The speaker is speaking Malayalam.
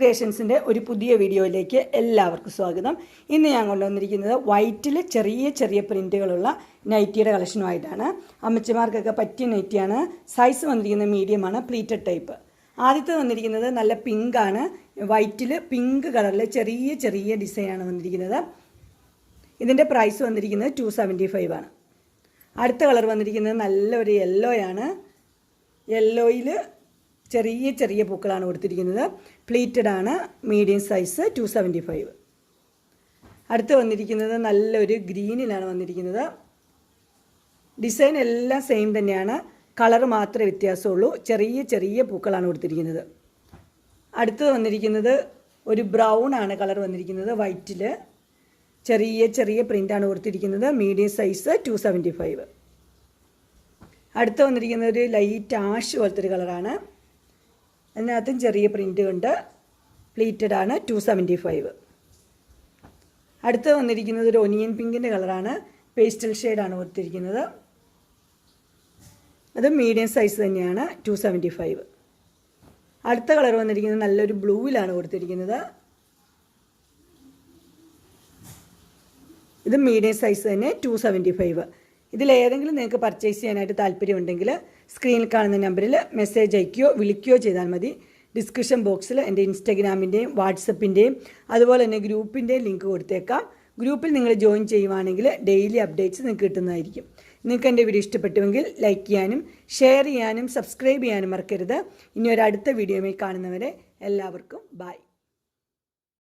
ക്രിയേഷൻസിന്റെ ഒരു പുതിയ വീഡിയോയിലേക്ക് എല്ലാവർക്കും സ്വാഗതം. ഇന്ന് ഞാൻ കൊണ്ടുവന്നിരിക്കുന്നത് വൈറ്റിൽ ചെറിയ ചെറിയ പ്രിന്റുകളുള്ള നൈറ്റിയുടെ കളക്ഷനുമായിട്ടാണ്. അമ്മച്ചിമാർക്കൊക്കെ പറ്റിയ നൈറ്റിയാണ്. സൈസ് വന്നിരിക്കുന്നത് മീഡിയമാണ് പ്ലീറ്റഡ് ടൈപ്പ്. ആദ്യത്തെ വന്നിരിക്കുന്നത് നല്ല പിങ്കാണ്. വൈറ്റിൽ പിങ്ക് കളറിൽ ചെറിയ ചെറിയ ഡിസൈനാണ് വന്നിരിക്കുന്നത്. ഇതിന്റെ പ്രൈസ് വന്നിരിക്കുന്നത് ടു സെവന്റി ഫൈവ് ആണ്. അടുത്ത കളർ വന്നിരിക്കുന്നത് നല്ലൊരു യെല്ലോയാണ്. യെല്ലോയിൽ ചെറിയ ചെറിയ പൂക്കളാണ് കൊടുത്തിരിക്കുന്നത്. പ്ലീറ്റഡ് ആണ്. Medium size two seventy five അടുത്ത് വന്നിരിക്കുന്നത് നല്ലൊരു ഗ്രീനിലാണ് വന്നിരിക്കുന്നത്. ഡിസൈൻ എല്ലാം സെയിം തന്നെയാണ്. കളർ മാത്രമേ വ്യത്യാസമുള്ളൂ. ചെറിയ ചെറിയ പൂക്കളാണ് കൊടുത്തിരിക്കുന്നത്. അടുത്തത് വന്നിരിക്കുന്നത് ഒരു ബ്രൗൺ ആണ് കളർ വന്നിരിക്കുന്നത്. വൈറ്റിൽ ചെറിയ ചെറിയ പ്രിന്റാണ് കൊടുത്തിരിക്കുന്നത്. Medium size two seventy five അടുത്ത് വന്നിരിക്കുന്നത് ഒരു ലൈറ്റ് ആഷ് പോലത്തെ ഒരു കളറാണ് അതിനകത്തും ചെറിയ പ്രിന്റ് ഉണ്ട് പ്ലീറ്റഡ് ആണ് ടു സെവന്റി ഫൈവ് അടുത്ത് വന്നിരിക്കുന്നത് ഒരു ഒനിയൻ പിങ്കിന്റെ കളറാണ് പേസ്റ്റൽ ഷെയ്ഡാണ് കൊടുത്തിരിക്കുന്നത്. അത് മീഡിയം സൈസ് തന്നെയാണ് ടു സെവന്റി ഫൈവ് അടുത്ത കളർ വന്നിരിക്കുന്നത് നല്ലൊരു ബ്ലൂവിലാണ് കൊടുത്തിരിക്കുന്നത്. ഇത് മീഡിയം സൈസ് തന്നെ ടു സെവന്റി ഫൈവ് ഇതിലേതെങ്കിലും നിങ്ങൾക്ക് പർച്ചേസ് ചെയ്യാനായിട്ട് താല്പര്യമുണ്ടെങ്കിൽ സ്ക്രീനിൽ കാണുന്ന നമ്പറിൽ മെസ്സേജ് അയക്കുകയോ വിളിക്കുകയോ ചെയ്താൽ മതി. ഡിസ്ക്രിപ്ഷൻ ബോക്സിൽ എന്റെ ഇൻസ്റ്റഗ്രാമിന്റെയും വാട്സപ്പിന്റെയും അതുപോലെ തന്നെ ഗ്രൂപ്പിന്റെയും ലിങ്ക് കൊടുത്തേക്കാം. ഗ്രൂപ്പിൽ നിങ്ങൾ ജോയിൻ ചെയ്യുവാണെങ്കിൽ ഡെയിലി അപ്ഡേറ്റ്സ് നിങ്ങൾക്ക് കിട്ടുന്നതായിരിക്കും. നിങ്ങൾക്ക് എന്റെ വീഡിയോ ഇഷ്ടപ്പെട്ടുവെങ്കിൽ ലൈക്ക് ചെയ്യാനും ഷെയർ ചെയ്യാനും സബ്സ്ക്രൈബ് ചെയ്യാനും മറക്കരുത്. ഇനി ഒരു അടുത്ത വീഡിയോയിൽ കാണുന്നവരെ എല്ലാവർക്കും ബൈ